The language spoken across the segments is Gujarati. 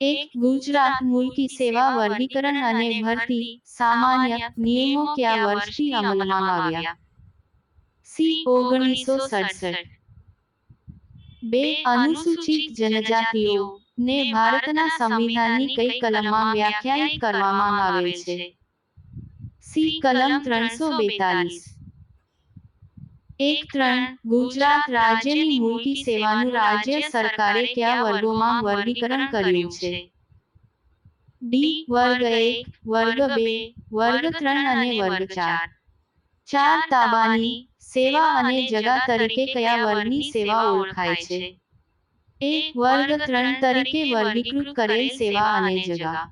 એક ગુજરાત મુલકી સેવા વર્ગીકરણ અને ભરતી સામાન્ય નિયમો કયા વર્ષથી અમલમાં આવ્યા? સી ઓગણીસો સડસઠ. બે અનુસૂચિત જનજાતિઓ ને ભારતના સંવિધાનની કઈ કલમમાં વ્યાખ્યાયિત કરવામાં આવેલ છે? સી કલમ ત્રણસો બેતાલીસ. એક ત્રણ ગુજરાત રાજ્યની મુલકી સેવાનું રાજ્ય સરકારે કયા વર્ગોમાં વર્ગીકરણ કર્યું છે? ડી, વર્ગ એક, વર્ગ બે, વર્ગ ત્રણ અને વર્ગ ચાર. ચાર તાબાની સેવા અને જગા તરીકે કયા વર્ગની સેવા ઓળખાય છે? એક, વર્ગ ત્રણ તરીકે વર્ગીકૃત કરેલ સેવા અને જગા.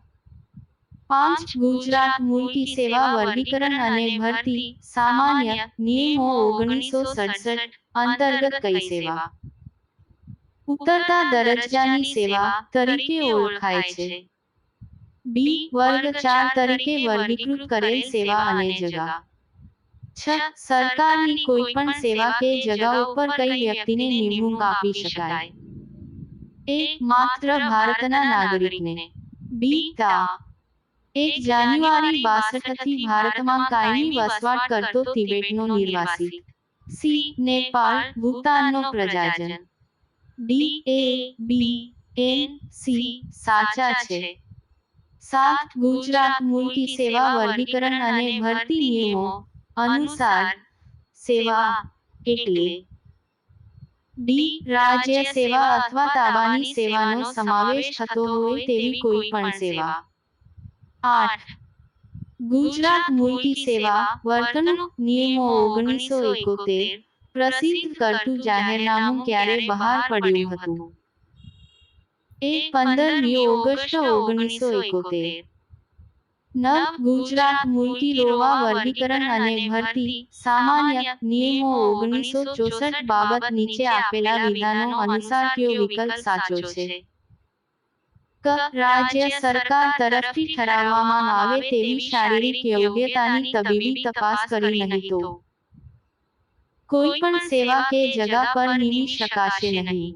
પાંચ ગુજરાત મુલકી સેવા, વર્ગીકરણ અને ભરતી સામાન્ય નિયમો ઓગણીસો સડસઠ અંતર્ગત કઈ સેવા? ઉતરતા દરજ્જાની સેવા તરીકે ઓળખાય છે. બી, વર્ગ ચાર તરીકે વર્ગીકૃત કરેલ સેવા અને જગા. છ, સરકારની કોઈ પણ સેવા કે જગા ઉપર કઈ વ્યક્તિને નિમણૂક આપી શકાય? એ માત્ર ભારતના નાગરિકને. બી, તા એક જાન્યુઆરી બાસઠથી ભારતમાં કાયમી વસવાટ કરતો તિબેટનો નિર્વાસી સી, નેપાળ, ભૂતાનનો પ્રજાજન. D, A, B, and, C સાચા છે. સાત, ગુજરાત મુલકી સેવા વર્ગીકરણ અને ભરતી નિયમો અનુસાર સેવા એટલે ડી, રાજ્ય સેવા અથવા તાબાની સેવાનો સમાવેશ થતો હોય તેવી કોઈ પણ સેવા. આઠ. ગુજરાત મુલકી સેવા વર્તણૂક નિયમો ઓગણીસો એકોતેર. પ્રસિદ્ધ કરતું જાહેરનામું ક્યારે બહાર પડ્યું હતું? એ પંદરમી ઓગસ્ટ ઓગણીસો એકોતેર. નવ ગુજરાત મુલકી રોવા વર્ગીકરણ અને ભરતી સામાન્ય નિયમો ઓગણીસો ચોસઠ બાબત નીચે આપેલા વિધાનો અનુસાર કયો વિકલ્પ સાચો છે? ક રાજ્ય સરકાર તરફથી ઠરાવવામાં આવે તેવી શારીરિક યોગ્યતાની તબીબી તપાસ કરી નહીં તો. કોઈ પણ સેવા કે જગા પર નીમી શકાશે નહીં.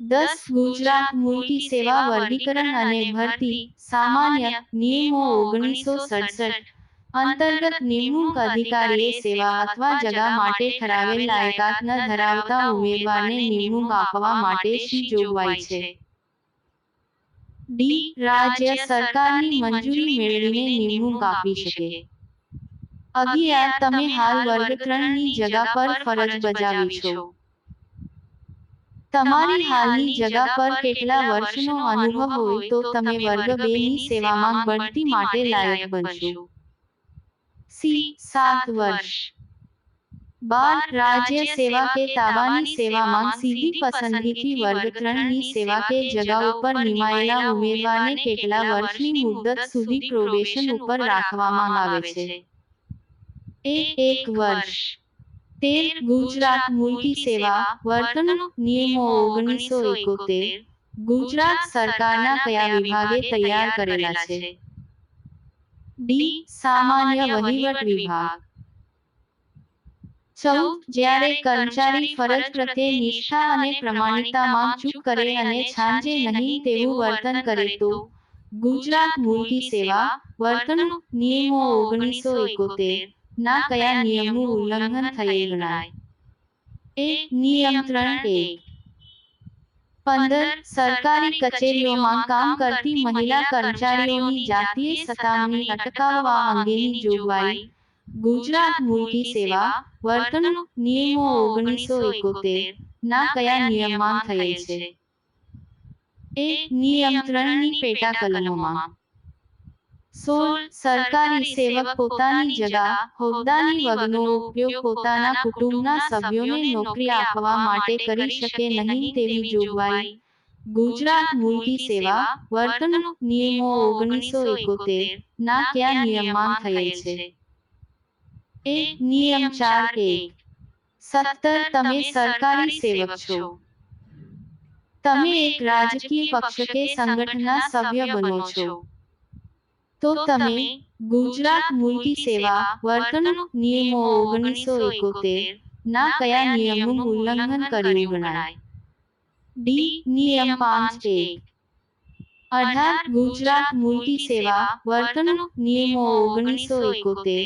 દસ ગુજરાત મુલકી સેવા વર્ગીકરણ અને ભરતી સામાન્ય નિયમો ઓગણીસો સડસઠ અંતર્ગત નિમણૂક અધિકારીએ સેવા અથવા જગા માટે ઠરાવેલ લાયકાત ન ધરાવતા ઉમેદવારને નિમણૂક આપવા માટે શી જોગવાઈ છે? ડી. રાજ્ય સરકારની મંજૂરી મેળવીને નિમણૂક આપી શકે. અગિયાર, તમે હાલ વર્ગ ત્રણની જગા પર ફરજ બજાવી છો તમારી હાલની જગા પર કેટલા વર્ષનો અનુભવ હોય તો તમે વર્ગ બે ની સેવામાં બઢતી માટે લાયક બનશો. સી સાત વર્ષ. બાર રાજ્ય સેવા કે તાબાની સેવામાં સીધી પસંદગીથી વર્ગ ત્રણની સેવા કે જગા ઉપર નિમાયેલા ઉમેદવારને કેટલા વર્ષની મુદત સુધી પ્રોબેશન ઉપર રાખવામાં આવે છે? એ એક વર્ષ. તેર ગુજરાત મુલકી સેવા, વર્તણૂક નિયમો ઓગણીસો એકોતેર. ગુજરાત સરકારના કયા વિભાગે તૈયાર કરેલા છે? ડી, સામાન્ય વહીવટ વિભાગ. ચૌદ, જ્યારે કર્મચારી ફરજ પ્રત્યે નિષ્ઠા અને પ્રમાણિકતામાં ચૂક કરે અને છાંજે નહીં તેવું વર્તન કરે તો ગુજરાત મુલકી સેવા, વર્તણૂક નિયમો ઓગણીસો એકોતેર. ના કયા નિયમનું ઉલ્લંઘન થયેલ ગણાય? નિયમ નિયંત્રણ એક. પંદર સરકારી કચેરીઓમાં કામ કરતી મહિલા કર્મચારીઓની જાતીય સતામણી અટકાવવા અંગેની જોગવાઈ ગુજરાત મુલકી સેવા વર્તણૂક નિયમો ઓગણીસો એકોતેર ના કયા નિયમમાં થયેલ છે? એ નિયંત્રણની પેટા કલમોમાં સોળ સરકારી સેવક પોતાની જગા, હોદ્દાની વગનો ઉપયોગ પોતાના કુટુંબના સભ્યોને નોકરી આપવા માટે કરી શકે નહીં તેવી જોગવાઈ. ગુજરાત મુલકી સેવા, વર્તણૂક નિયમો ઓગણીસો એકોતેર, ના કયા નિયમમાં થયેલ છે? એ નિયમ ચાર એક. સત્તર, તમે સરકારી સેવક છો. તમે એક રાજકીય પક્ષ કે સંગઠનના સભ્ય બનો છો. તો તમે ગુજરાત મુલકી સેવા વર્તણૂક નિયમો ઓગણીસો એકોતેર ના કયા નિયમનું ઉલ્લંઘન કર્યું ગણાય ડી નિયમ પાંચ એક અઢાર ગુજરાત મૂલકી સેવા વર્તણૂક નિયમો ઓગણીસો એકોતેર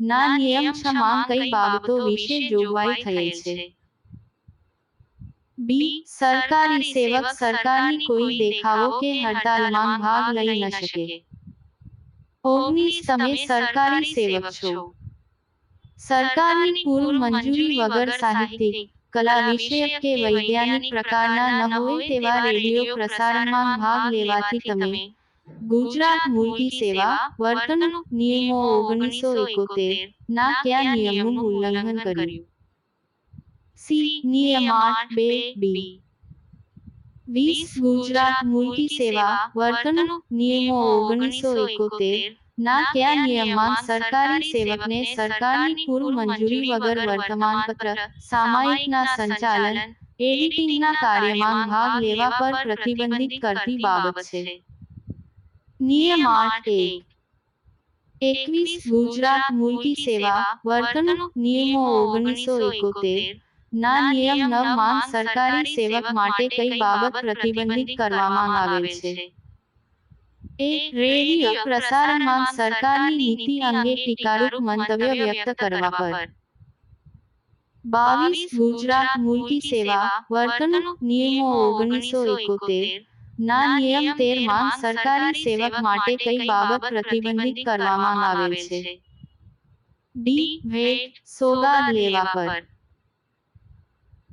ના નિયમ છમાં કઈ બાબતો વિશે જોગવાઈ થયેલ છે બી સરકારી સેવક સરકારની કોઈ દેખાવો કે હડતાલમાં ભાગ લઈ ન શકે ઓગણીસ તમે સરકારી સેવક છો. સરકારની પૂર્વ મંજૂરી વગર સાહિત્યિક કલા વિષયક કે વૈજ્ઞાનિક પ્રકારના ન હોય તેવા રેડિયો પ્રસારણમાં ભાગ લેવાથી તમે ગુજરાત મૂલકી સેવા વર્તણૂક નિયમો ઓગણીસો એકોતેર ના કયા નિયમનું ઉલ્લંઘન કર્યું? સી નિયમ આઠ બે. બી. વીસ ગુજરાત મૂલકી સેવા વર્તણૂક નિયમો ઓગણીસો એકોતેર ના કયા નિયમમાં સરકારી સેવકને સરકારની પૂર્વ મંજૂરી વગર વર્તમાનપત્ર સામાયિકના સંચાલન એડિટિંગના કાર્યમાં ભાગ લેવા પર પ્રતિબંધિત કરતી બાબત છે નિયમ આઠ એક એકવીસ ગુજરાત મૂલકી સેવા વર્તણૂક નિયમો ઓગણીસો એકોતેર ના નિયમ નવમાં સરકારી સેવક માટે કઈ બાબત પ્રતિબંધિત કરવામાં આવેલ છે? એ રેડિયો પ્રસારણમાં સરકારની નીતિ અંગે ટીકારૂપ મંતવ્ય વ્યક્ત કરવા પર. બાવીસ ગુજરાત મુલકી સેવા વર્તણૂક નિયમો ઓગણીસો એકોતેર. ના નિયમ તેરમાં સરકારી સેવક માટે કઈ બાબત પ્રતિબંધિત કરવામાં આવેલ છે? ડી ભેટ સોગાદ લેવા પર.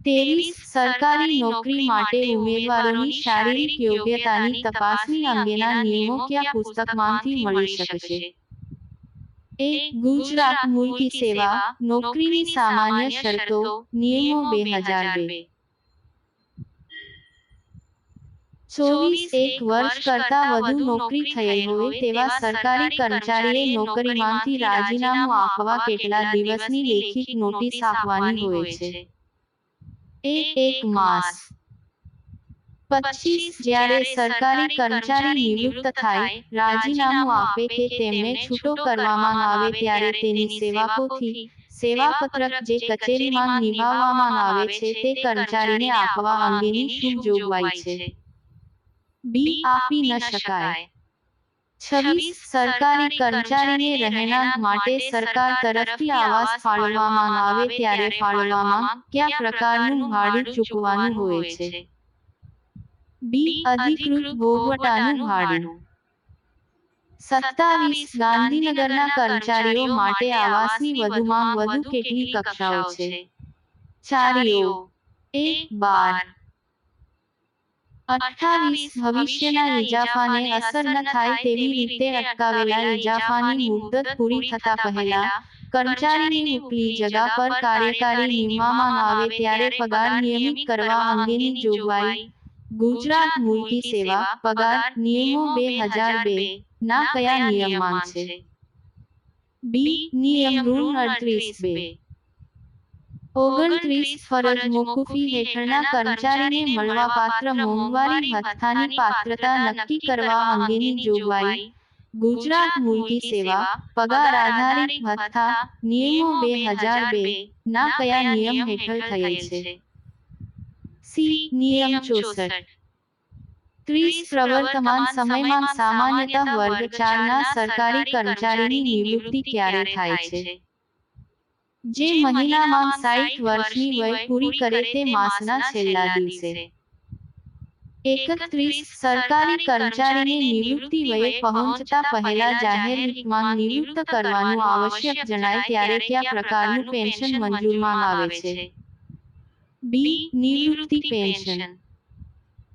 તેવીસ સરકારી નોકરી માટે ઉમેદવારોની શારીરિક યોગ્યતાની તપાસણી અંગેના નિયમો કયા પુસ્તકમાંથી મળી શકશે એક ગુજરાત મૂલકી સેવા નોકરીની સામાન્ય શરતો નિયમો બે હજાર બે. ચોવીસ એક વર્ષ કરતા વધુ નોકરી થયેલ હોય તેવા સરકારી કર્મચારીએ નોકરીમાંથી રાજીનામું આપવા કેટલા દિવસની લેખિત નોટિસ આપવાની હોય છે? એ એક માસ. પચીસ જ્યારે સરકારી કર્મચારી નિવૃત્ત થાય, રાજીનામું આપે કે તેમને છૂટો કરવામાં આવે ત્યારે તેની સેવાકોથી સેવાપત્રક જે કચેરીમાં નિભાવવામાં આવે છે તે કર્મચારીને આપવા અંગેની શું જોગવાઈ છે. બી આપી ન શકાય. છવ્વીસ સરકારી કર્મચારીને રહેણાંક માટે સરકાર તરફથી આવાસ ફાળવવામાં આવે ત્યારે ફાળવવામાં કયા પ્રકારનું ભાડું ચૂકવવાનું હોય છે? બી અધિકૃત ભોગવટાનું ભાડું. સત્તાવીસ ગાંધીનગરના કર્મચારીઓ માટે આવાસની વધુમાં વધુ કેટલી કક્ષાઓ છે? ચારીઓ એક બાર. અઠ્ઠાવીસ ભવિષ્યના ઇજાફાને અસર ન થાય તેવી રીતે અટકાવેલા ઇજાફાની મુદત પૂરી થતા પહેલા કર્મચારીની ઉપલી જગા પર કાર્યકારી નિમવામાં આવે ત્યારે પગાર નિયમિત કરવા અંગેની જોગવાઈ ગુજરાત મૂલકી સેવા પગાર નિયમો બે હજાર બે ના કયા નિયમમાં છે? બી નિયમ ઋણ અડત્રીસ બે. ઓગણત્રીસ ફરજ મોકૂફી હેઠળના કર્મચારીને મળવાપાત્ર મોંઘવારી ભથ્થાની પાત્રતા નક્કી કરવા અંગેની જોગવાઈ. ગુજરાત મૂલકી સેવા પગાર આધારિત ભથ્થા નિયમો બે હજાર બે ના કયા નિયમ હેઠળ થયેલ છે? સી નિયમ ચોસઠ. ત્રીસ પ્રવર્તમાન સમયમાં સામાન્યતઃ વર્ગ ચારના સરકારી કર્મચારીની નિવૃત્તિ ક્યારે થાય છે? જે મહિનામાં સાઠ વર્ષની વય પૂરી કરે તે માસના છેલ્લા દિવસે. એકત્રીસ સરકારી કર્મચારીને નિવૃત્તિ વયે પહોંચતા પહેલા જાહેર હિતમાં નિવૃત્ત કરવાનું આવશ્યક જણાય ત્યારે કયા પ્રકારનું પેન્શન મંજૂરમાં આવે છે. બી નિવૃત્તિ પેન્શન.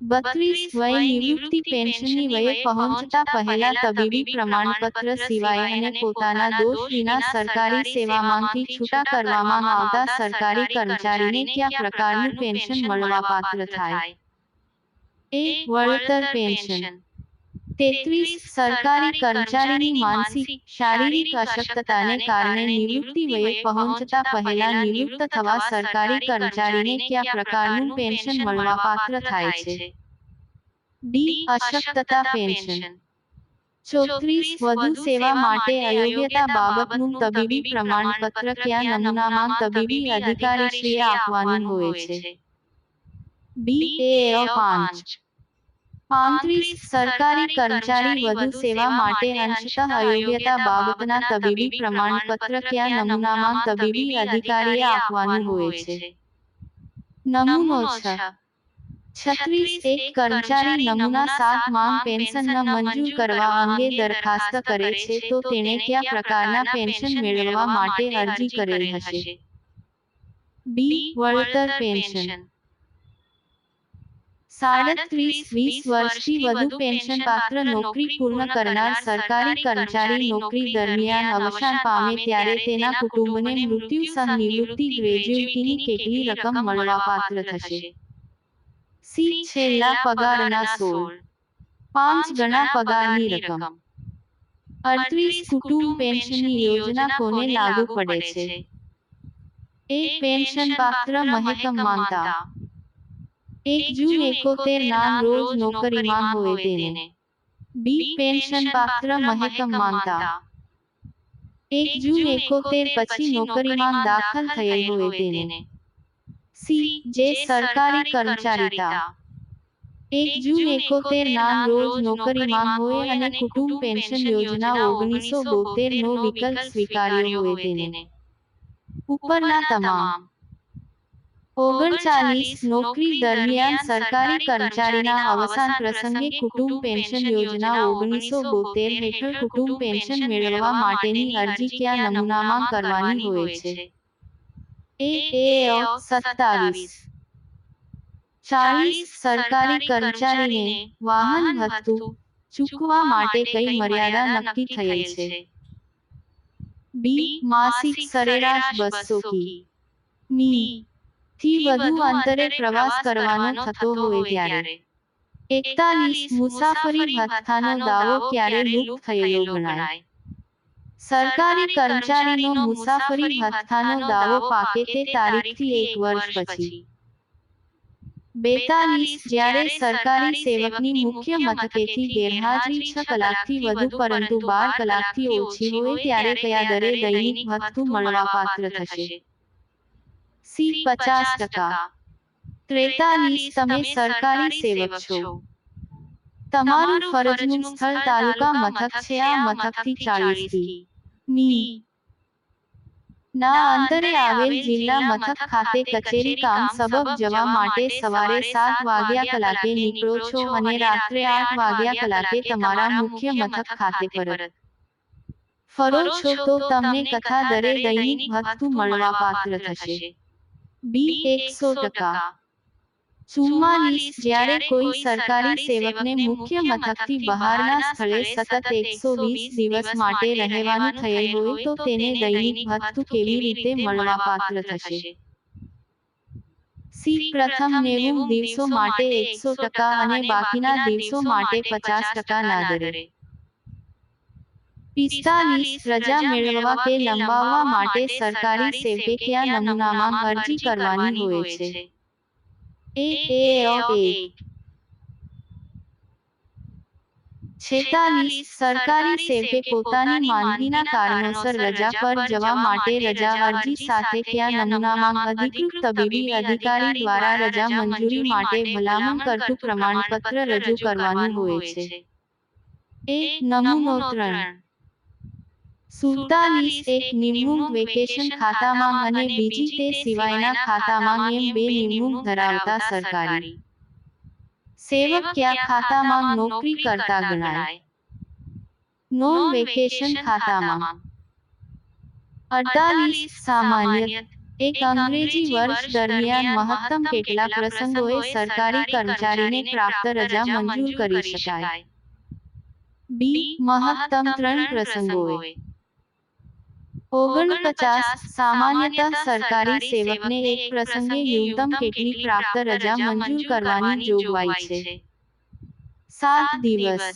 બત્રીસ વય નિવૃત્તિ પેન્શનની વયે પહોંચતા પહેલા તબીબી પ્રમાણપત્ર સિવાય અને પોતાના દોષ વિના સરકારી સેવામાંથી છૂટા કરવામાં આવતા સરકારી કર્મચારીને કયા પ્રકારનું પેન્શન મળવાપાત્ર થાય? એ વળતર પેન્શન. તેત્રીસ સરકારી કર્મચારીની માનસિક, શારીરિક અશક્તતાને કારણે નિવૃત્તિ વયે પહોંચતા પહેલા નિવૃત્ત થવા સરકારી કર્મચારીને કયા પ્રકારનું પેન્શન મળવાપાત્ર થાય છે? ડી, અશક્તતા પેન્શન. ચોત્રીસ, વધુ સેવા માટે અયોગ્યતા બાબતનું તબીબી પ્રમાણપત્ર કયા નમૂનામાં તબીબી અધિકારીશ્રીએ આપવાનું હોય છે? બી, એ પાંચ. પાંત્રીસ સરકારી કર્મચારી વધુ સેવા માટે અંશતઃ અયોગ્યતા બાબતના તબીબી પ્રમાણપત્ર કયા નમૂનામાં તબીબી અધિકારીએ આપવાનું હોય છે? નમૂનો છ છત્રીસ એક કર્મચારી નમૂના સાત માંગ પેન્શન ન મંજૂર કરવા અંગે દરખાસ્ત કરે છે તો તેણે કયા પ્રકારના પેન્શન મેળવવા માટે અરજી કરેલ હશે? બી વળતર પેન્શન. સાડત્રીસ વીસ વર્ષથી વધુ પેન્શન પાત્ર નોકરી પૂર્ણ કરનાર સરકારી કર્મચારી નોકરી દરમિયાન અવસાન પામે ત્યારે તેના કુટુંબને મૃત્યુ સહ નિવૃત્તિ ગ્રેજ્યુટીની કેટલી રકમ મળવાપાત્ર થશે? સી છેલ્લા પગારના સોળ. પાંચ ગણા પગારની રકમ. અડત્રીસ કુટુંબ પેન્શનની યોજના કોને લાગુ પડે છે? એ પેન્શન પાત્ર મહેકમ માંગતા એક જૂન એકોતેર ના રોજ નોકરીમાં હોય તેને. બી પેન્શન પાત્ર મહેકમ માનતા. એક જૂન એકોતેર પછી નોકરીમાં દાખલ થયેલ હોય તેને. સી જે સરકારી કર્મચારીતા. એક જૂન એકોતેર ના રોજ નોકરીમાં હોય અને કુટુંબ પેન્શન યોજના ઓગણીસો બોતેર નો વિકલ્પ સ્વીકાર્યો હોય તેને. ઉપરના તમામ. ઓગણચાલીસ નોકરી દરમિયાન સરકારી કર્મચારીના અવસાન પ્રસંગે કુટુંબ પેન્શન યોજના ઓગણીસો બોતેર હેઠળ કુટુંબ પેન્શન મેળવવા માટેની અરજી કયા નમૂનામાં કરવાની હોય છે? સત્તાવીસ. ચાલીસ સરકારી કર્મચારીને વાહન ભથ્થું ચૂકવવા માટે કઈ મર્યાદા નક્કી થયેલ છે? બી, માસિક સરેરાશ બસો કી. મી થી વધુ અંતરે પ્રવાસ કરવાનો થતો હોય ત્યારે. એકતાલીસ મુસાફરી ભથ્થાનો દાવો ક્યારે લુપ્ત થયેલો ગણાય? સરકારી કર્મચારીનો મુસાફરી ભથ્થાનો દાવો પાકે તે તારીખથી એક વર્ષ પછી. બેતાલીસ જ્યારે સરકારી સેવકની મુખ્ય મથકેથી ગેરહાજરી છ કલાકથી વધુ પરંતુ બાર કલાકથી ઓછી હોય ત્યારે કયા દરે દૈનિક ભથ્થું મળવાપાત્ર થશે? સી પચાસ ટકા. ત્રેતાલીસ તમે સરકારી સેવક છો. તમારું ફરજનું સ્થળ તાલુકા મથક છે. આ મથકથી ચાલીસ મી. ના અંતરે આવેલ જિલ્લા મથક ખાતે કચેરી કામ સબબ જવા માટે સવારે સાત વાગ્યા કલાકે નીકળો છો અને રાત્રે આઠ વાગ્યા કલાકે તમારા મુખ્ય મથક ખાતે પરત ફરો છો તો તમને કથા દરે દૈનિક ભથ્થું મળવાપાત્ર થશે. બી એકસો ટકા. ચુમ્માલીસ જ્યારે કોઈ સરકારી સેવકને મુખ્ય મથકથી બહારના સ્થળે સતત એકસો વીસ દિવસ માટે રહેવાનું થયેલ હોય તો તેને દૈનિક ભથ્થું કેવી રીતે મળવા પાત્ર થશે? સી પ્રથમ નેવું દિવસો માટે એકસો ટકા અને બાકીના દિવસો માટે પચાસ ટકા ના દરે. પિસ્તાલીસ રજા મેળવવા કે લંબાવવા માટે સરકારી સેવકે કયા નમૂનામાં અરજી કરવાની હોય છે. છેતાલીસ, સરકારી સેવકે પોતાની માંદગીના કારણોસર રજા પર જવા માટે રજા અરજી સાથે કયા નમૂનામાં અધિકૃત તબીબી અધિકારી દ્વારા રજા મંજૂરી માટે ભલામણ કરતું પ્રમાણપત્ર રજૂ કરવાનું હોય છે. એ નમૂનો ત્રણ. સુડતાલીસ એક નિમણૂક વેકેશન ખાતામાં અને બીજી તે સિવાયના ખાતામાં એમ બે નિમણૂક ધરાવતા સરકારી સેવક કયા ખાતામાં નોકરી કરતા ગણાય? નોન વેકેશન ખાતામાં. અડતાલીસ સામાન્ય એક અંગ્રેજી વર્ષ દરમિયાન મહત્તમ કેટલા પ્રસંગોએ સરકારી કર્મચારીને પ્રાપ્ત રજા મંજૂર કરી શકાય. બી મહત્તમ ત્રણ પ્રસંગોએ. ઓગણપચાસ સામાન્યતઃ સરકારી સેવકને એક પ્રસંગે ન્યૂનતમ કેટલી પ્રાપ્ત રજા મંજૂર કરવાની જોગવાઈ છે? સાત દિવસ.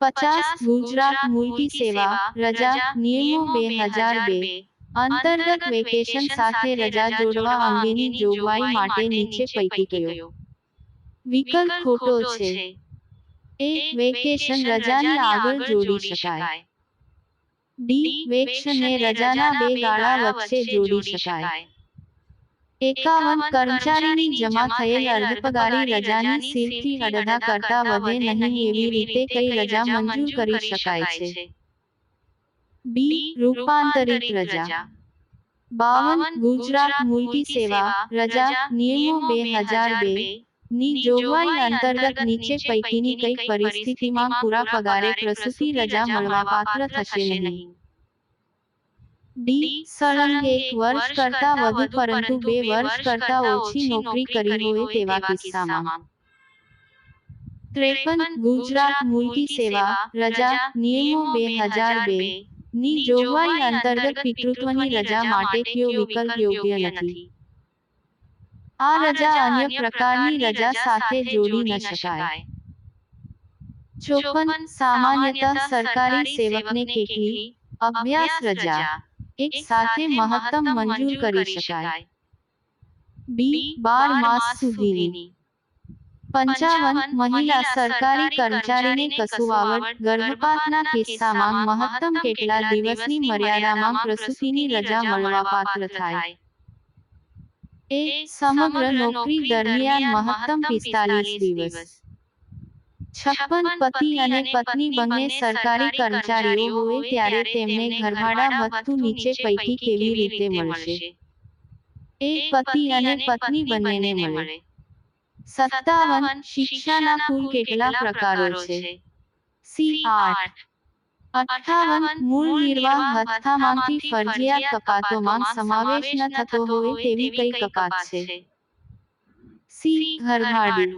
પચાસ ગુજરાત મુલકી સેવા રજા નિયમો બે હજાર બે. અંતર્ગત વેકેશન સાથે રજા જોડવા અંગેની જોગવાઈ માટે નીચે પૈકી કયો વિકલ્પ ખોટો છે. એ વેકેશન રજાની આગળ જોડી શકાય. ડી વેક્ષને રજાના બે ગાળા વચ્ચે જોડી શકાય. એકાવન કર્મચારીની જમા થયેલ અર્ધપગારી રજાની સીલથી અડધા કરતા વધે નહીં એવી રીતે કઈ રજા મંજૂર કરી શકાય છે. બી રૂપાંતરિત રજા. બાવન ગુજરાત મુલકી સેવા રજા નિયમો બે હજાર બે. ની જોગવાઈ અંતર્ગત નીચે પૈકીની કઈ પરિસ્થિતિમાં પૂરા પગારે પ્રસૂતિ રજા મળવાપાત્ર થશે નહીં ડી સળંગ એક વર્ષ કરતા વધુ પરંતુ બે વર્ષ કરતા ઓછી નોકરી કરી હોય તેવા કિસ્સામાં ત્રેપન ગુજરાત મુલકી સેવા રજા નિયમો બે હજાર બે ની જોગવાઈ અંતર્ગત પિતૃત્વની રજા માટે કયો વિકલ્પ યોગ્ય નથી આ રજા અન્ય પ્રકારની રજા સાથે જોડી ન શકાય. ચોપન સામાન્યતઃ સરકારી સેવકને કેટલી? અભ્યાસ રજા. એક સાથે મહત્તમ મંજૂર કરી શકાય. બી બાર માસ સુધીની. પંચાવન મહિલા સરકારી કર્મચારીને કસુવાવટ ગર્ભપાતના કિસ્સામાં મહત્તમ કેટલા દિવસની મર્યાદામાં પ્રસૂતિની રજા મળવાપાત્ર થાય. એ સમગ્ર નોકરી દરમિયાન મહત્તમ પિસ્તાલીસ દિવસ. છપ્પન પતિ અને પત્ની બંને સરકારી કર્મચારીઓ હોય ત્યારે તેમને ઘરભાડા ભથ્થું નીચે પૈકી કેવી રીતે મળશે? એ પતિ અને પત્ની બંનેને મળે. સત્તાવન શિક્ષાના કુલ કેટલા પ્રકારો છે? સી આઠ. અઠ્ઠાવન મૂળ નિર્વાહ ભથ્થામાંથી ફરજિયાત કપાતોમાં સમાવેશ ન થતો હોય તેવી કઈ કપાત છે? સી ઘરભાડું.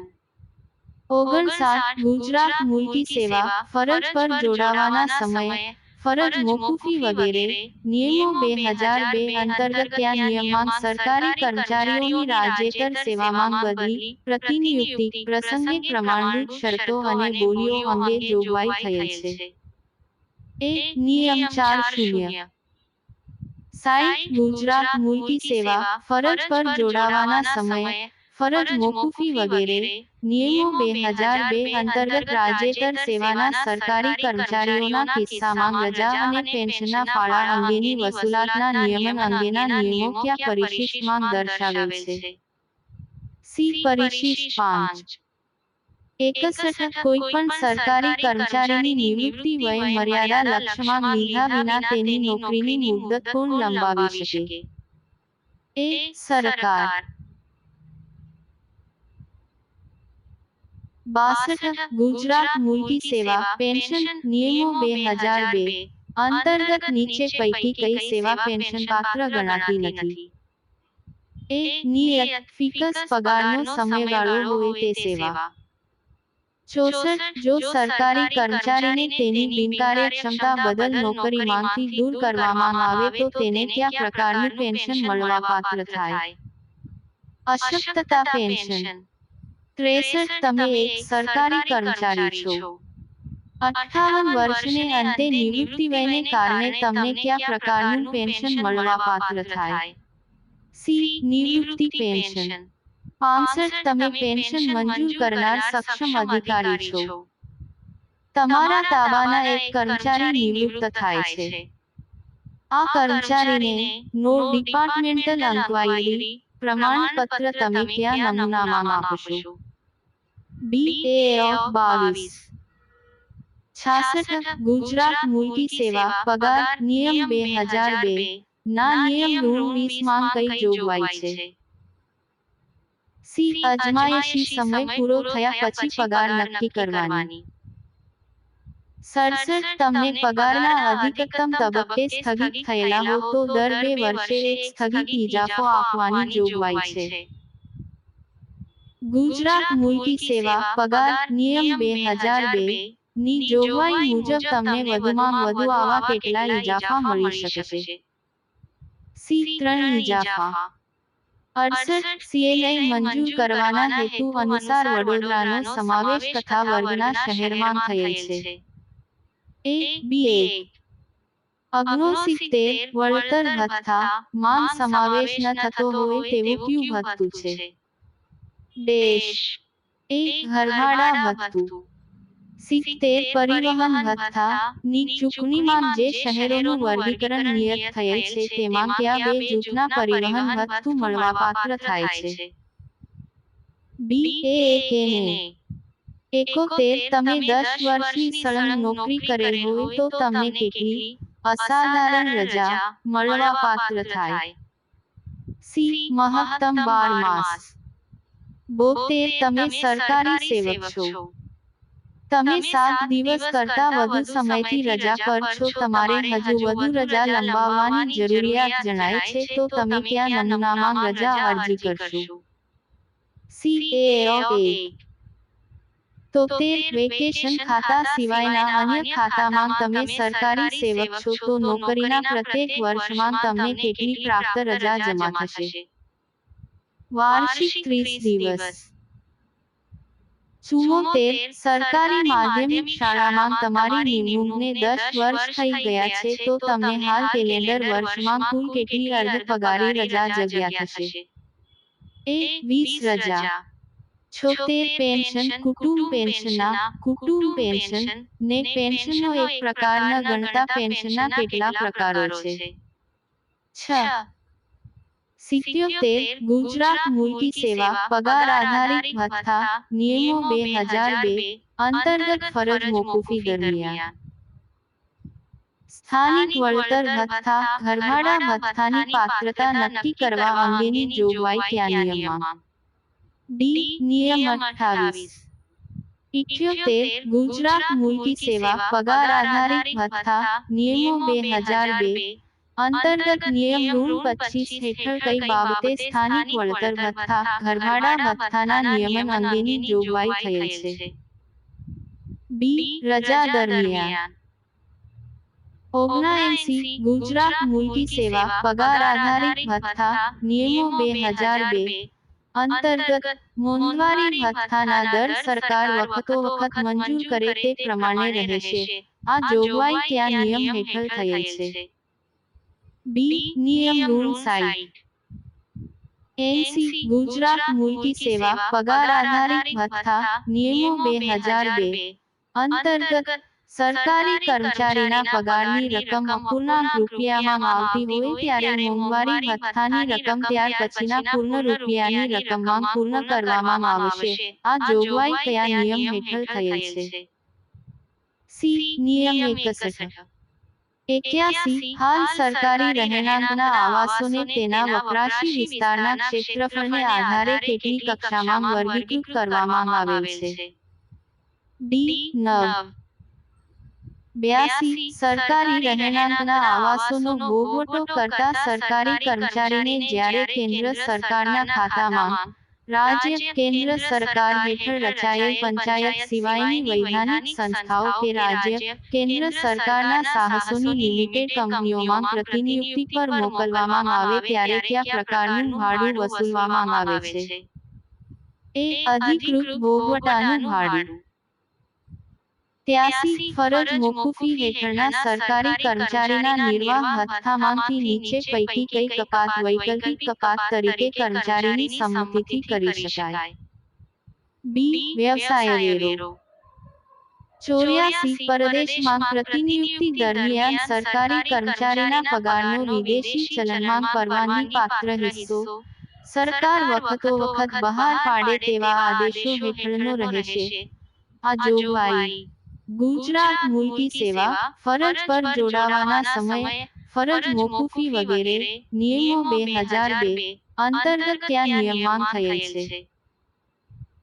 ઓગણસાઠ ગુજરાત મુલકી સેવા ફરજ પર જોડાવાના સમયે ફરજ મોકૂફી વગેરે નિયમો બે હજાર બે અંતર્ગત ત્યાં નિયમમાં સરકારી કર્મચારીઓની રાજ્યેતર સેવામાં બદલી પ્રતિનિયુક્તિ પ્રસંગે પ્રમાણભૂત શરતો અને બોલીઓ અંગે જોગવાઈ થયેલ છે. એ નિયમ ચાર શૂન્ય. સાઈટ ગુજરાત મુલકી સેવા ફરજ પર જોડાવાના સમયે ફરજ મોકૂફી વગેરે નિયમો બે હજાર બે અંતર્ગત રાજ્યેતર સેવાના સરકારી કર્મચારીઓના કિસ્સામાં રજા અને પેન્શનના ફાળા અંગેની વસૂલાતના નિયમન અંગેના નિયમો ક્યાં પરિશિષ્ટમાં દર્શાવેલ છે? સી પરિશિષ્ટ પાંચ. એકસઠ કોઈ પણ સરકારી કર્મચારીની નિવૃત્તિ વય મર્યાદા લક્ષ્યમાં લીધા વિના તેની નોકરીની મુદ્દત પૂર્ણ લંબાવી શકે એ સરકાર બાસઠ ગુજરાત મુલકી સેવા પેન્શન નિયમો બે હજાર બે અંતર્ગત નીચે પૈકી કઈ સેવા પેન્શન પાત્ર ગણાતી નથી એ નિયત ફિકસ પગારનો સમયગાળો હોય તે સેવા ચોસઠ જો સરકારી કર્મચારીને તેની બિનકાર્યક્ષમતા બદલ નોકરીમાંથી દૂર કરવામાં આવે તો તેને ક્યાં પ્રકારનું પેન્શન મળવાપાત્ર થાય? અશક્તતા પેન્શન. ત્રેસઠ તમે એક સરકારી કર્મચારી છો. અઠ્ઠાવન વર્ષને અંતે નિવૃત્તિ વયને કારણે તમને કયા પ્રકારનું પેન્શન મળવા પાત્ર થાય? સી નિવૃત્તિ પેન્શન. પાસઠ તમે પેન્શન મંજૂર કરનાર સક્ષમ અધિકારી છો. તમારા તાબાના એક કર્મચારી નિવૃત્ત થાય છે. આ કર્મચારીને નો ડિપાર્ટમેન્ટલ અંકવાયરી પ્રમાણપત્ર તમે કયા નમૂનામાં આપશો. બી એ બાવીસ. છાસઠ ગુજરાત મુલકી સેવા પગાર નિયમ બે હજાર બે. ના નિયમ ઋણ વીસમાં કઈ જોગવાઈ છે. સી અજમાયશી સમય પૂરો થયા પછી પગાર નક્કી કરવાની. સડસઠ તમને પગારના અધિકતમ તબક્કે સ્થગિત થયેલા હો તો દર બે વર્ષે એક સ્થગિત ઇજાફો આપવાની જોગવાઈ છે. ગુજરાત મુલકી સેવા પગાર નિયમ બે હજાર બે ની જોગવાઈ મુજબ તમને વધુમાં વધુ આવા કેટલા ઇજાફા મળી શકે છે. સી ત્રણ ઇજાફા. અડસઠ સીએલઆઈ મંજૂર કરવાના હેતુ અનુસાર વડોદરાનો સમાવેશ તથા વર્ગના શહેરમાં થયેલ છે. એ બી એક. અગ્નોસિત્તેર વળતર ભથ્થા માન સમાવેશ ન થતો હોય તેવું ક્યુ ભથ્થું છે? ડેશ. એ ઘરભાડા ભથ્થું. સિત્તેર પરિવહન ભથ્થા ની ચૂંટણીમાં જે શહેરોનું વર્ગીકરણ નિયત થયેલ છે તેમાં કયા બે જૂથના પરિવહન ભથ્થું મળવાપાત્ર થાય છે. બી એ એને એકોતેર તમે દસ વર્ષની સળંગ નોકરી કરેલ હોય તો તમને કેટલી અસાધારણ રજા મળવાપાત્ર થાય. સી. મહત્તમ બાર માસ. બોતેર તમે સરકારી સેવક છો. તમે સાત દિવસ કરતા વધુ સમયથી રજા પર છો. તમારે હજુ વધુ રજા લંબાવવાની જરૂરિયાત જણાય છે તો તમે ક્યાં નમૂનામાં રજા અરજી કરશો. સી એ એક તોતેર વેકેશન ખાતા સિવાયના અન્ય ખાતામાં તમે સરકારી સેવક છો તો નોકરીના પ્રત્યેક વર્ષમાં તમને કેટલી પ્રાપ્ત રજા જમા થશે? વાર્ષિક ત્રીસ દિવસ. ચુમ્મોતેર સરકારી માધ્યમિક શાળામાં તમારી નિમણૂકને દસ વર્ષ થઈ ગયા છે તો તમને હાલ કેલેન્ડર વર્ષમાં કુલ કેટલી અર્ધ પગારી રજા જગ્યા થશે? એ વીસ રજા. છોતેર પેન્શન કુટુંબ પેન્શનના કુટુંબ પેન્શન ને પેન્શનનો એક પ્રકારના ગણતા પેન્શનના કેટલા પ્રકારો છે? છ. સિત્યોતેર ગુજરાત મુલકી સેવા પગાર આધારિત ભથ્થા નિયમો બે હજાર બે અંતર્ગત ફરજ મોકૂફી દરમિયાન સ્થાનિક વળતર ભથ્થા ઘરભાડા ભથ્થાની પાત્રતા નક્કી કરવા અંગેની જોગવાઈ કયા નિયમમાં ડી નિયમ અઠ્ઠાવીસ ઇઠ્યોતેર ગુજરાત મુલકી સેવા પગાર આધારિત ભથ્થા નિયમો બે હજાર બે અંતર્ગત નિયમ રૂલ પચીસ હેઠળ કઈ બાબતે સ્થાનિક વળતર ભથ્થા ઘરભાડા ભથ્થાના નિયમન અંગેની જોગવાઈ થયેલ છે. બી રજા દરમિયાન. ઓગણાએંસી ગુજરાત મુલકી સેવા પગાર આધારિત ભથ્થા નિયમો બે હજાર બે અંતર્ગત મોંઘવારી ભથ્થાના દર સરકાર વખતો વખત મંજૂર કરે તે પ્રમાણે રહેશે. આ જોગવાઈ કયા નિયમ હેઠળ થયેલ છે. બી નિયમ rule site. And C Gujarat મુલકી સેવા પગાર આધારિત ભથ્થા નિયમો બે હજાર બે. અંતર્ગત સરકારી કર્મચારીના પગારની રકમ અપૂર્ણાંક રૂપિયામાં આવતી હોય ત્યારે મોંઘવારી ભથ્થાની રકમ ત્યાર પછીના પૂર્ણ રૂપિયાની રકમમાં પૂર્ણ કરવામાં આવશે. આ જોગવાઈ કયા નિયમ હેઠળ થયેલ છે? સી નિયમ એકસઠ. એક્યાસી હાલ સરકારી રહેણાંકના આવાસોને તેના વપરાશી વિસ્તારના ક્ષેત્રફળને આધારે કેટલી કક્ષામાં વર્ગીકૃત કરવામાં આવેલ છે? ડી, નવ. બ્યાસી સરકારી રહેણાંકના આવાસોનો બોગવટો કરતા સરકારી કર્મચારીને જ્યારે કેન્દ્ર સરકારના ખાતામાં રાજ્ય કેન્દ્ર સરકાર હેઠળ રચાયેલ પંચાયત સિવાયની વૈધાનિક સંસ્થાઓ કે રાજ્ય કેન્દ્ર સરકારના સાહસોની લિમિટેડ કંપનીઓમાં પ્રતિનિયુક્તિ પર મોકલવામાં આવે ત્યારે કયા પ્રકારનું ભાડું વસૂલવામાં આવે છે. એ અધિકૃત ભોગવટાનું ભાડું. ત્યાસી ફરજ મોકૂફી હેઠળના સરકારી કર્મચારીના નિર્વાહ ભથ્થામાંથી નીચે પૈકી કઈ કપાત વૈકલ્પિક કપાત તરીકે કર્મચારીની સંમતિથી કરી શકાય. બી વ્યવસાય વેરો. ચોર્યાસી પરદેશમાં પ્રતિનિયુક્તિ દરમિયાન સરકારી કર્મચારીના પગારનો વિદેશી ચલણમાં પરવાનગી પાત્ર હિસ્સો સરકાર વખતો વખત બહાર પાડે તેવા આદેશો હેઠળનો રહેશે. આ જોગવાઈ ગુજરાત મુલકી સેવા ફરજ પર જોડાવાના સમય ફરજ મોકૂફી વગેરે નિયમો બે હજાર બે અંતર્ગત કયા નિયમમાં થયેલ છે.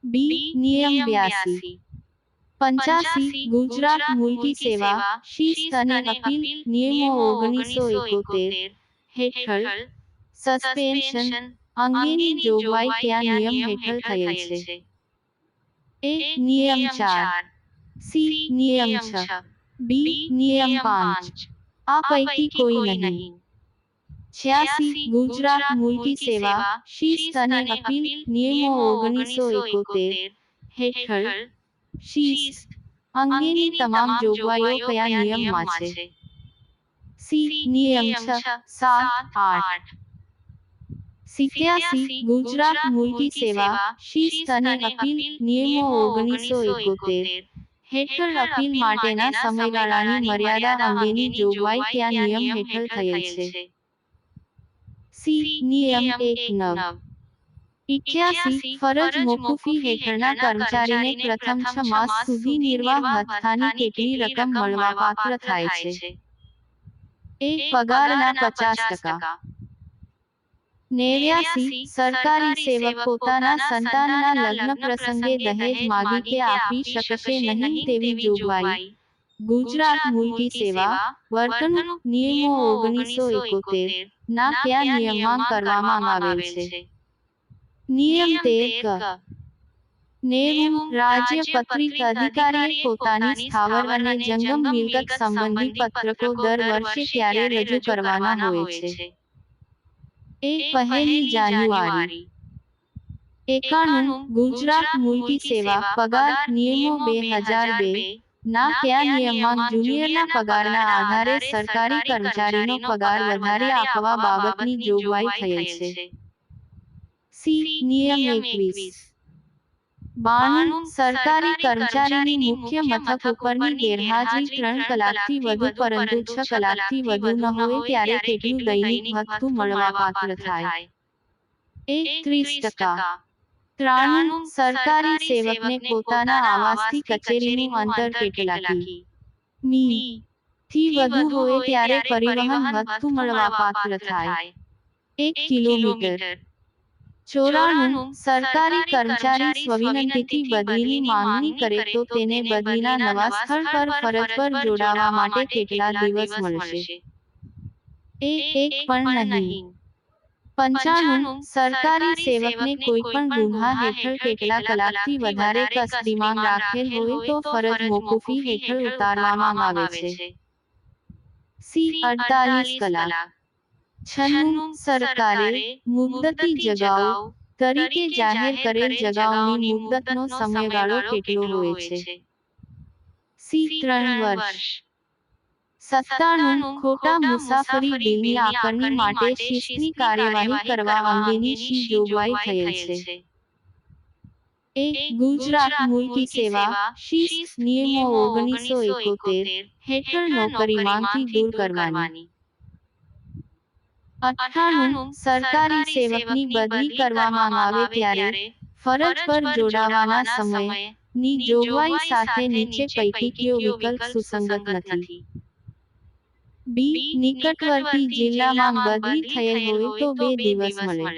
બી નિયમ બ્યાસી. પંચાસી ગુજરાત મુલકી સેવા શિસ્ત અને અપીલ નિયમો ઓગણીસો એકોતેર હેઠળ સસ્પેન્શન અંગેની જોગવાઈ કયા નિયમ હેઠળ થયેલ છે. એ નિયમ ચાર. સી નિયમ છ બી નિયમ પાંચ આ પૈકી કોઈ નહીં છ્યાસી ગુજરાત મુલકી સેવા શિસ્ત અને અપીલ નિયમો ઓગણીસો એકોતેર હેઠળ શિસ્ત અંગેની તમામ જોગવાઈઓ કયા નિયમમાં છે સી નિયમ છ સાત આઠ સિત્યાસી ગુજરાત મુલકી સેવા શિસ્ત અને અપીલ નિયમો ઓગણીસો એકોતેર હેઠળ અપીલ માટેના સમયગાળાની મર્યાદા અંગેની જોગવાઈ કયા નિયમ હેઠળ થયેલ છે. સી નિયમ એક નવ. ઇઠ્યાસી ફરજ મોકૂફી હેઠળના કર્મચારીને પ્રથમ છ માસ સુધી નિર્વાહ ભથ્થાની કેટલી રકમ મળવાપાત્ર થાય છે? એક પગારના પચાસ ટકા. નેવ્યાસી સરકારી સેવક પોતાના સંતાનના લગ્ન પ્રસંગે દહેજ માગી કે આપી શકશે નહીં તેવી જોગવાઈ. ગુજરાત મુલકી સેવા વર્તણૂક નિયમો ઓગણીસો એકોતેર ના ક્યાં નિયમમાં કરવામાં આવેલ છે? નિયમ તેર નેવું રાજ્ય પત્રિક અધિકારીએ પોતાની સ્થાવર અને જંગમ મિલકત સંબંધી પત્રકો દર વર્ષે ક્યારે રજૂ કરવાના હોય છે? એક પહેલી જાન્યુઆરી એકાણું ગુજરાત મુલકી સેવા પગાર નિયમો બે હજાર બે. ના કયા નિયમમાં જુનિયરના પગારના આધારે સરકારી કર્મચારીનો પગાર વધારે આપવા બાબતની જોગવાઈ થયેલ છે. સી નિયમ એકવીસ. બાણું સરકારી કર્મચારીની મુખ્ય મથક ઉપરની ગેરહાજરી ત્રણ કલાકથી વધુ પરંતુ છ કલાકથી વધુ ન હોય ત્યારે કેટલું દૈનિક ભથ્થું મળવાપાત્ર થાય એક ત્રીસ ટકા ત્રાણું સરકારી સેવકને પોતાના આવાસથી કચેરીનું અંતર કેટલાકી મી થી વધુ હોય ત્યારે પરિવહન ભથ્થું મળવાપાત્ર થાય એક કિલોમીટર ચોરાણું સરકારી કર્મચારી સ્વવિનંતીથી બદલીની માંગણી કરે તો તેને બદલીના નવા સ્થળ પર ફરજ પર જોડાવા માટે કેટલા દિવસ મળશે? એ એક પણ નહીં. પંચાણું સરકારી સેવકને કોઈ પણ ગુન્હા હેઠળ કેટલા કલાકથી વધારે કસ્તીમાં રાખેલ હોય તો ફરજ મોકૂફી હેઠળ ઉતારવામાં આવે છે. સી અડતાલીસ કલાક. છન્નું સરકારે મુદ્દતી જગાઓ તરીકે જાહેર કરેલ જગાઓની મુદ્દતનો સમયગાળો કેટલો હોય છે સી ત્રણ વર્ષ સત્તાણું ખોટા મુસાફરી બિલની આકારણી માટે શિસ્તની કાર્યવાહી કરવા અંગેની શી જોગવાઈ થયેલ છે એ ગુજરાત મુલકી સેવા શિસ્ત નિયમો ઓગણીસો એકોતેર હેઠળ નોકરીમાંથી દૂર કરવાની અઠ્ઠાણું સરકારી સેવકની બદલી કરવામાં આવે ત્યારે ફરજ પર જોડાવાના સમયની જોગવાઈ સાથે નીચે પૈકી કયો વિકલ્પ સુસંગત નથી. બી નિકટવર્તી જિલ્લામાં બદલી થયેલ હોય તો બે દિવસ મળે.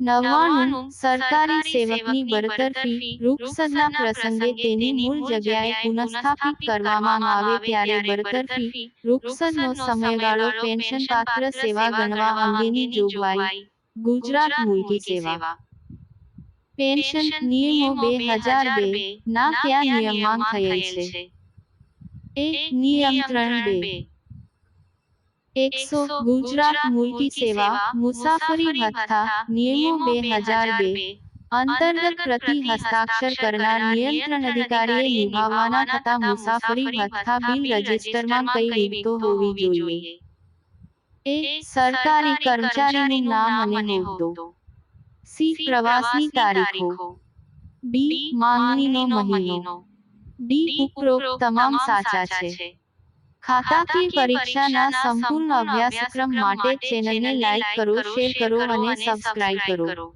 નવ્વાણું સરકારી સેવકની બરતરફી રૂપસદના પ્રસંગે તેની મૂળ જગ્યાએ પુનઃસ્થાપિત કરવામાં આવે ત્યારે બરતરફી રૂપસદનો સમયગાળો પેન્શન પાત્ર સેવા ગણવા અંગેની જોગવાઈ. ગુજરાત મુલકી સેવા. પેન્શન નિયમો બે હજાર બે ના કયા નિયમમાં થયેલ છે. એ નિયમ ત્રણ બે. એકસો ગુજરાત મુલકી સેવા, મુસાફરી ભથ્થા નિયમો બે હજાર બે. અંતર્ગત પ્રતિ હસ્તાક્ષર કરનાર નિયંત્રણ અધિકારીએ નિભાવવાના થતા મુસાફરી ભથ્થા બિલ રજિસ્ટરમાં કઈ વિગતો હોવી જોઈએ? એ, સરકારી કર્મચારીનું નામ અને હોદ્દો. સી પ્રવાસની તારીખો. બી, માંગણીનો મહિનો. ડી, ઉપરોક્ત તમામ સાચા છે. ખાતાકીય પરીક્ષાના સંપૂર્ણ અભ્યાસક્રમ માટે ચેનલને લાઈક કરો શેર કરો અને સબસ્ક્રાઇબ કરો.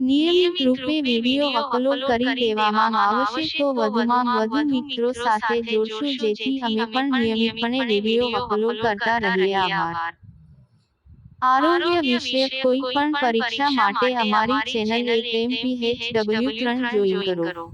નિયમિત રૂપે વીડિયો અપલોડ કરી દેવામાં આવશે તો વધુમાં વધુ મિત્રો સાથે જોડશું જેથી અમે પણ નિયમિતપણે વીડિયો અપલોડ કરતા રહીએ આભાર આરોગ્ય વિષયક કોઈ પણ પરીક્ષા માટે અમારી ચેનલ એમપીએચડબલ્યુ ત્રણ જોઈન કરો.